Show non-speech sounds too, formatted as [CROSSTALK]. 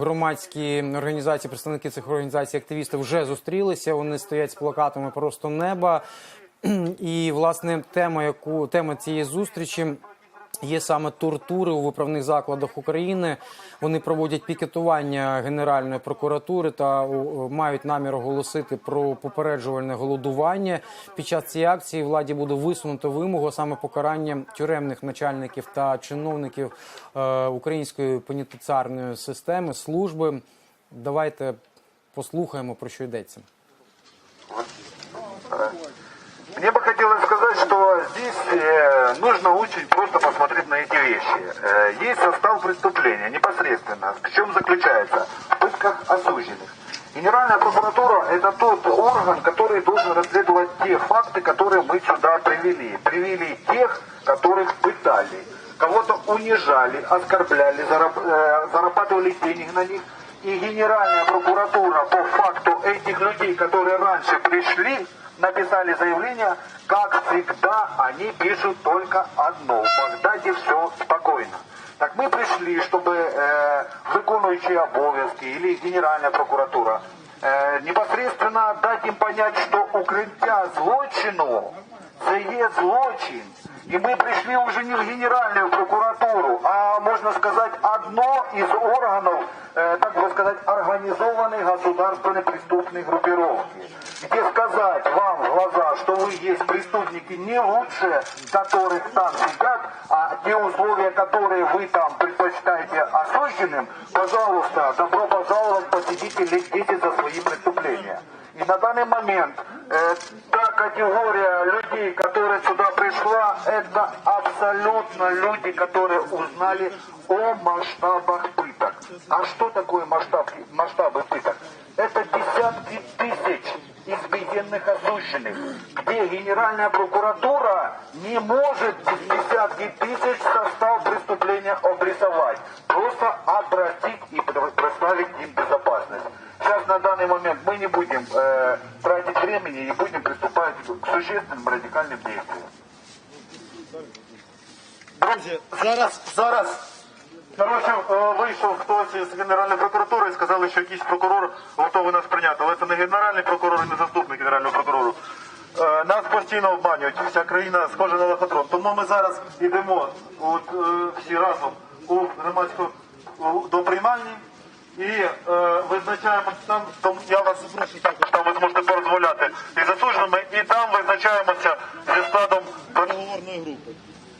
Громадські організації, представники цих організацій, активісти вже зустрілися. Вони стоять з плакатами просто неба. [CLEARS THROAT] І власне тема, яку тема цієї зустрічі є саме тортури у виправних закладах України. Вони проводять пікетування Генеральної прокуратури та мають намір оголосити про попереджувальне голодування. Під час цієї акції владі буде висунуто вимогу саме покарання тюремних начальників та чиновників е, української пенітенціарної системи служби. Давайте послухаємо про що йдеться. Мне бы хотелось сказать, что здесь э, нужно очень просто посмотреть на эти вещи. Э, есть состав преступления непосредственно. В чем заключается? В пытках осужденных. Генеральная прокуратура – это тот орган, который должен расследовать те факты, которые мы сюда привели. Привели тех, которых пытали, кого-то унижали, оскорбляли, э, зарабатывали денег на них. И Генеральная прокуратура по факту этих людей, которые раньше пришли, написали заявление, как всегда, они пишут только одно. В Багдаде все спокойно. Так мы пришли, чтобы э, виконуючие обов'язки или Генеральная прокуратура э, непосредственно дать им понять, что укриття злочину це злочин. І ми прийшли вже не в Генеральную прокуратуру, а можно сказать, одно из органов, э, так бы сказать, организованной государственной преступной группировки. Где сказать вам в глаза, что вы есть преступники не лучше, которых там сидят, а те условия, которые вы там предпочитаете осужденным, пожалуйста, добро пожаловать, посидите лет 10 за свои преступления. И на данный момент э, та категория людей, которая сюда пришла, это абсолютно люди, которые узнали о масштабах пыток. А что такое масштаб, масштабы пыток? Это десятки тысяч избиенных осужденных, где Генеральная прокуратура не может десятки тысяч состав преступления обрисовать, Сейчас на данный момент мы не будем э, тратить времени и будем приступать к существенным радикальным действиям. Друзі, зараз, зараз коротше, е, вийшов хтось із Генеральної прокуратури і сказали, що якийсь прокурор готовий нас прийняти. Але це не генеральний прокурор і не заступник генерального прокурору. Е, Нас постійно обманюють, вся країна схожа на лохотрон. Тому ми зараз йдемо от, е, всі разом у громадську у- до приймальні і е, визначаємо там, там, я вас запрошую також, там ви зможете порозмовляти із засудженими, і там визначаємося зі складом переговорної групи.